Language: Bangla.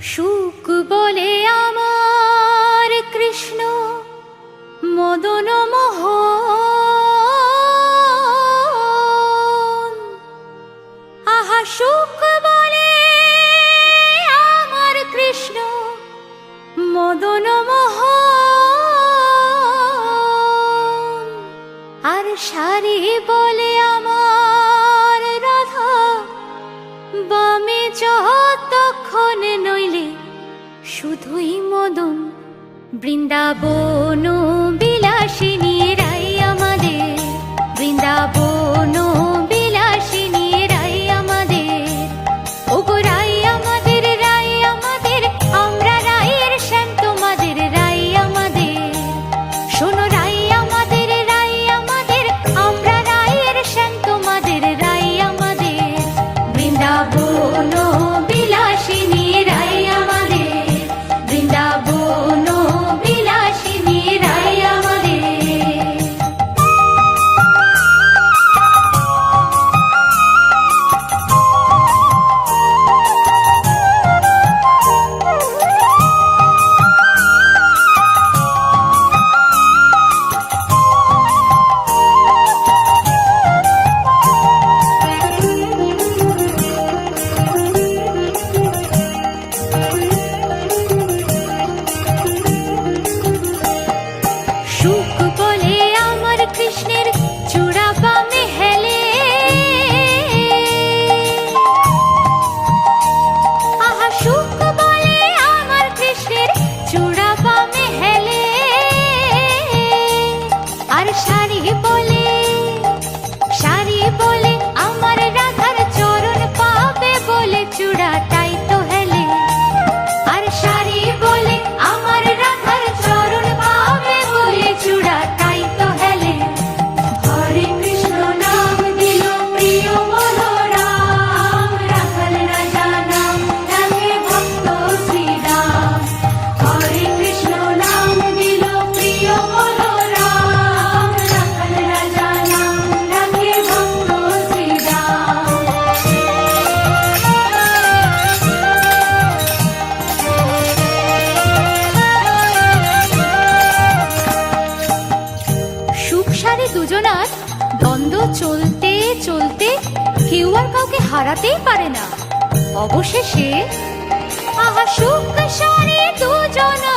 সুখ বলে আমার কৃষ্ণ, মদন মোহ আহা, সুখ বলে আমার কৃষ্ণ, মদন মোহ আর সারি বলে আমার রাধা, বামে যত এখন নইলে শুধুই মদন বৃন্দাবন বিলাসিনী। রবীন্দ্রনাথ, দ্বন্দ্ব চলতে চলতে কেউ আর কাউকে হারাতেই পারে না। অবশেষে, আহা সুখ সারে দুজন